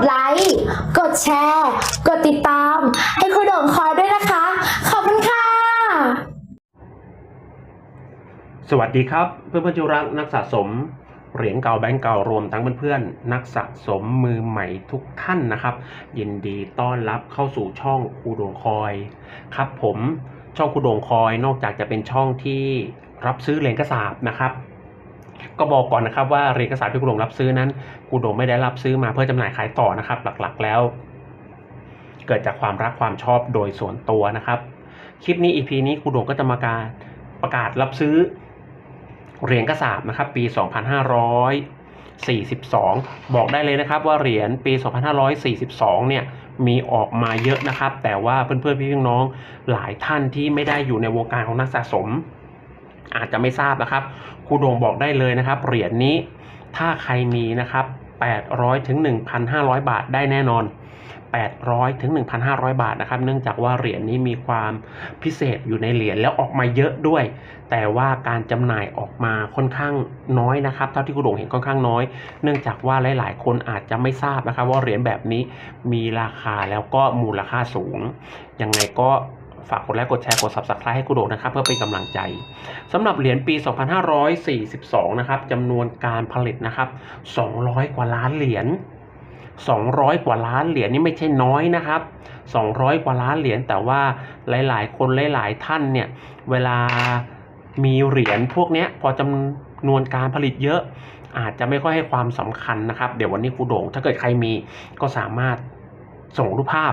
กดไลค์ กดแชร์ กดติดตาม ให้ครูโด่งคอยด้วยนะคะ ขอบคุณค่ะ สวัสดีครับ เพื่อนเพื่อนๆที่รักนักสะสม เหรียญเก่าแบงก์เก่ารวมทั้งเพื่อนๆนักสะสมมือใหม่ทุกท่านนะครับ ยินดีต้อนรับเข้าสู่ช่องครูโดงคอย ครับผมช่องครูโดงคอยนอกจากจะเป็นช่องที่รับซื้อเหรียญกระสาบนะครับ ก็บอกก่อนนะครับว่าเหรียญกระสาบที่ครูโดงรับซื้อนั้นครูโดงไม่ได้รับซื้อมาเพื่อจำหน่ายขายต่อนะครับ หลักๆแล้ว เกิดจากความรักความชอบโดยส่วนตัวนะครับ คลิปนี้ EP นี้ครูโดงก็จะมาการประกาศรับซื้อเหรียญกระสาบนะครับ ปี 2542 บอกได้เลยนะครับว่าเหรียญปี 2542 เนี่ยมีออกมาเยอะนะครับ แต่ว่าเพื่อนๆพี่น้องหลายท่านที่ไม่ได้อยู่ในวงการของนักสะสม อาจจะไม่ทราบนะครับครูโด่งบอกได้เลยนะครับ เหรียญนี้ถ้าใครมีนะครับ 800ถึง1,500 บาทได้แน่นอน 800ถึง1,500 บาทนะครับ เนื่องจากว่าเหรียญนี้มีความพิเศษอยู่ในเหรียญแล้วออกมาเยอะด้วย แต่ว่าการจำหน่ายออกมาค่อนข้างน้อยนะครับ เท่าที่คุณหลงเห็นค่อนข้างน้อย เนื่องจากว่าหลาย ๆ คนอาจจะไม่ทราบนะครับ ว่าเหรียญแบบนี้มีราคาแล้วก็มูลค่าสูงยังไงก็ ฝากกดไลค์กดแชร์กด subscribe ให้คุโดงนะครับเพื่อเป็นกำลังใจสำหรับเหรียญปี 2542 นะครับจำนวนการผลิตนะครับ 200 กว่าล้านเหรียญ200 กว่าล้านเหรียญนี่ไม่ใช่น้อยนะครับ 200 กว่าล้านเหรียญแต่ว่าหลาย ๆ คนหลาย ๆ ท่านเนี่ยเวลามีเหรียญพวกเนี้ยพอจำนวนการผลิตเยอะ อาจจะไม่ค่อยให้ความสำคัญนะครับ เดี๋ยววันนี้ครูโด่งถ้าเกิดใครมีก็สามารถส่งรูปภาพ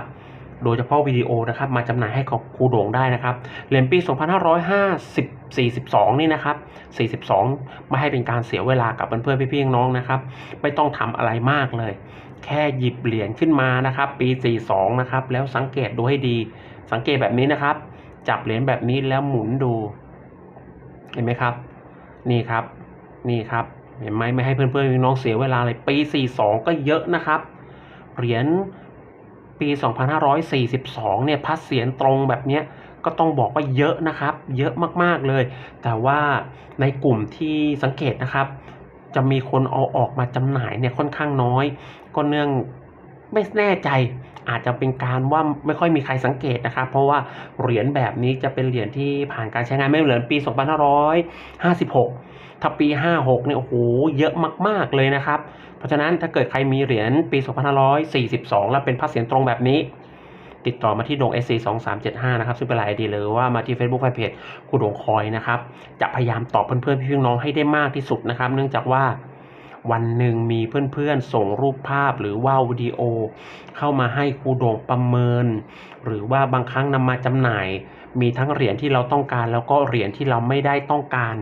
โดยเฉพาะวิดีโอนะครับมาจำหน่ายให้กับครูโด่งได้นะครับเหรียญปี 2550 42 นี่นะครับ 42 ไม่ให้เป็นการเสียเวลากับเพื่อนๆพี่ๆน้องนะครับ ไม่ต้องทำอะไรมากเลย แค่หยิบเหรียญขึ้นมานะครับ ปี 42 นะครับ แล้วสังเกตดูให้ดี สังเกตแบบนี้นะครับ จับเหรียญแบบนี้แล้วหมุนดู เห็นไหมครับ นี่ครับ นี่ครับ เห็นไหมไม่ให้เพื่อนๆพี่น้องเสียเวลาเลยปี 42 ก็เยอะนะครับ เหรียญ ปี 2542 เนี่ยพัดเสียงตรงแบบเนี้ยก็ต้องบอกว่าเยอะนะครับ เยอะมากๆเลย แต่ว่าในกลุ่มที่สังเกตนะครับ จะมีคนเอาออกมาจำหน่ายเนี่ยค่อนข้างน้อย ก็เนื่องไม่แน่ใจ อาจจะเป็นการว่าไม่ค่อยมีใครสังเกตนะครับ เพราะว่าเหรียญแบบนี้จะเป็นเหรียญที่ผ่านการใช้งานไม่เหมือนปี 2556 ถ้าปี 56 เนี่ยโอ้โหเยอะมาก ๆ เลยนะครับ เพราะฉะนั้นถ้าเกิดใครมีเหรียญปี 2542 แล้วเป็นพัดเสียงตรงแบบนี้ติดต่อมาที่ดง SC 2375นะครับซึ่งเป็นไลน์ไอดีหรือว่ามาที่ Facebook Fanpage ครูดงคอยนะครับ จะพยายามตอบเพื่อนๆพี่น้องให้ได้มากที่สุดนะครับ เนื่องจากว่า วันหนึ่งมีเพื่อนๆ ส่งรูปภาพหรือว่าวิดีโอ เข้ามาให้ครูโด่งประเมิน หรือว่าบางครั้งนำมาจำหน่าย มีทั้งเหรียญที่เราต้องการ แล้วก็เหรียญที่เราไม่ได้ต้องการ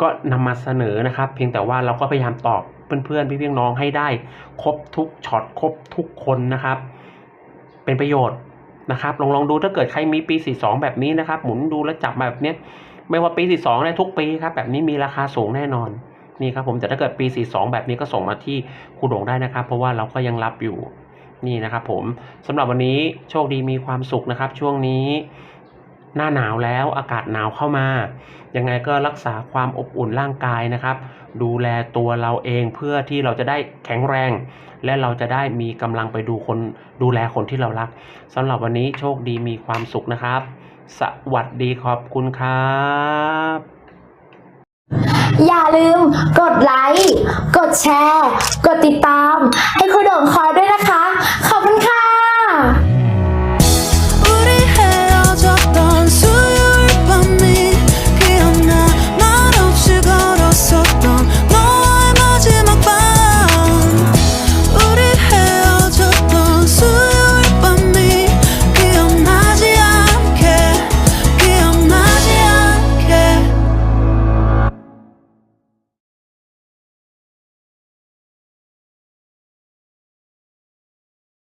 ก็นำมาเสนอนะครับ เพียงแต่ว่าเราก็พยายามตอบเพื่อนๆพี่ๆน้องให้ได้ ครบทุกช็อตครบทุกคนนะครับ เป็นประโยชน์นะครับลองลองดูถ้าเกิดใครมีปี 42 แบบนี้นะครับ หมุนดูแล้วจับมาแบบเนี้ยไม่ว่าปี 42ในทุกปีครับ แบบนี้มีราคาสูงแน่นอน นี่ครับผมแต่ถ้าเกิดปี 42 แบบนี้ก็ส่งมาที่ครูโด่งได้นะครับ เพราะว่าเราก็ยังรับอยู่นี่นะครับผมสำหรับวันนี้โชคดีมีความสุขนะครับ ช่วงนี้หน้าหนาวแล้วอากาศหนาวเข้ามา ยังไงก็รักษาความอบอุ่นร่างกายนะครับ ดูแลตัวเราเองเพื่อที่เราจะได้แข็งแรง และเราจะได้มีกำลังไปดูคนดูแลคนที่เรารักสำหรับวันนี้โชคดีมีความสุขนะครับ สวัสดีขอบคุณครับ อย่าลืมกดไลค์ กดแชร์ กดติดตาม ให้ครูโด่งคอยด้วย